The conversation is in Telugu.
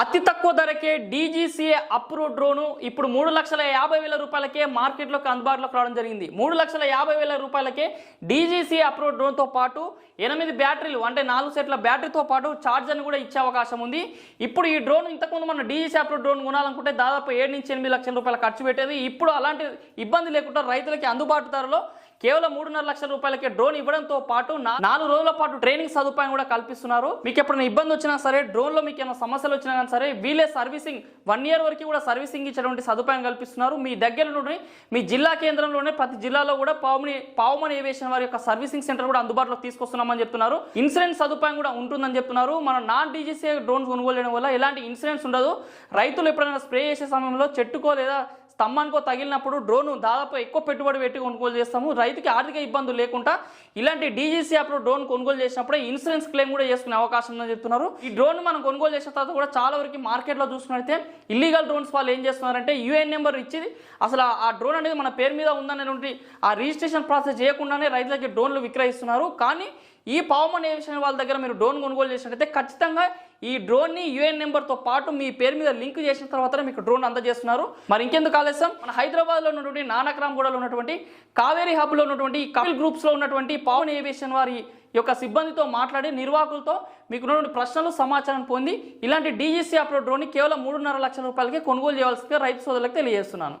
అతి తక్కువ ధరకే డీజీసీఏ అప్రూవ్ డ్రోను ఇప్పుడు మూడు లక్షల యాభై వేల రూపాయలకే మార్కెట్లోకి అందుబాటులోకి రావడం జరిగింది. మూడు లక్షల యాభై వేల రూపాయలకే డీజీసీఏ అప్రూవ్ డ్రోన్తో పాటు ఎనిమిది బ్యాటరీలు అంటే నాలుగు సెట్ల బ్యాటరీతో పాటు ఛార్జర్ని కూడా ఇచ్చే అవకాశం ఉంది. ఇప్పుడు ఈ డ్రోన్ ఇంతకుముందు మనం డీజీసీ అప్రూవ్ డ్రోన్ కొనాలనుకుంటే దాదాపు ఏడు నుంచి ఎనిమిది లక్షల రూపాయలు ఖర్చు పెట్టేది. ఇప్పుడు అలాంటి ఇబ్బంది లేకుండా రైతులకి అందుబాటు ధరలో కేవలం మూడున్నర లక్షల రూపాయలకే డ్రోన్ ఇవ్వడంతో పాటు నాలుగు రోజుల పాటు ట్రైనింగ్ సదుపాయం కూడా కల్పిస్తున్నారు. మీకు ఎప్పుడైనా ఇబ్బంది వచ్చినా సరే డ్రోన్లో మీకు ఏమైనా సమస్యలు వచ్చినా కానీ సరే వీలే సర్వీసింగ్ వన్ ఇయర్ వరకు కూడా సర్వీసింగ్ ఇచ్చేటువంటి సదుపాయం కల్పిస్తున్నారు. మీ దగ్గరలోనే మీ జిల్లా కేంద్రంలోనే ప్రతి జిల్లాలో కూడా పావుమని పావుమని ఏవియేషన్ వారి యొక్క సర్వీసింగ్ సెంటర్ కూడా అందుబాటులో తీసుకొస్తున్నామని చెప్తున్నారు. ఇన్సూరెన్స్ సదుపాయం కూడా ఉంటుందని చెప్తున్నారు. మన నాన్ డీజీసీ డ్రోన్స్ కొనుగోలు చేయడం వల్ల ఎలాంటి ఇన్సూరెన్స్ ఉండదు. రైతులు ఎప్పుడైనా స్ప్రే చేసే సమయంలో చెట్టుకో లేదా స్తంభానికో తగిలినప్పుడు డ్రోన్ దాదాపు ఎక్కువ పెట్టుబడి పెట్టి కొనుగోలు చేస్తాము. రైతుకి ఆర్థిక ఇబ్బందులు లేకుండా ఇలాంటి డీజీసీ అప్పుడు డ్రోన్ కొనుగోలు చేసినప్పుడే ఇన్సూరెన్స్ క్లెయిమ్ కూడా చేసుకునే అవకాశం ఉందని చెప్తున్నారు. ఈ డ్రోన్ మనం కొనుగోలు చేసిన తర్వాత కూడా చాలా వరకు మార్కెట్లో చూసుకున్నట్లయితే ఇల్లీగల్ డ్రోన్స్ వాళ్ళు ఏం చేస్తున్నారంటే యూఎన్ నెంబర్ ఇచ్చి అసలు ఆ- డ్రోన్ అనేది మన పేరు మీద ఉందనేటువంటి ఆ రిజిస్ట్రేషన్ ప్రాసెస్ చేయకుండానే రైతులకి డ్రోన్లు విక్రయిస్తున్నారు. కానీ ఈ పావమన్ ఏవియేషన్ వాళ్ళ దగ్గర మీరు డ్రోన్ కొనుగోలు చేసినట్టయితే ఖచ్చితంగా ఈ డ్రోన్ని యూఎన్ నెంబర్తో పాటు మీ పేరు మీద లింక్ చేసిన తర్వాత మీకు డ్రోన్ అందజేస్తున్నారు. మరి ఇంకెందుకు ఆలస్యం. మన హైదరాబాద్లో ఉన్నటువంటి నానక్రామ్గూడలో ఉన్నటువంటి కావేరీ హబ్లో ఉన్నటువంటి కపిల్ గ్రూప్స్లో ఉన్నటువంటి పవన్ ఏవియేషన్ వారి యొక్క సిబ్బందితో మాట్లాడి నిర్వాహకులతో మీకు ఉన్నటువంటి ప్రశ్నలు సమాచారం పొంది ఇలాంటి డీజీసీ అప్లో డ్రోన్ కేవలం మూడున్నర లక్షల రూపాయలకే కొనుగోలు చేయాల్సిందిగా రైతు సోదరులకు తెలియజేస్తున్నాను.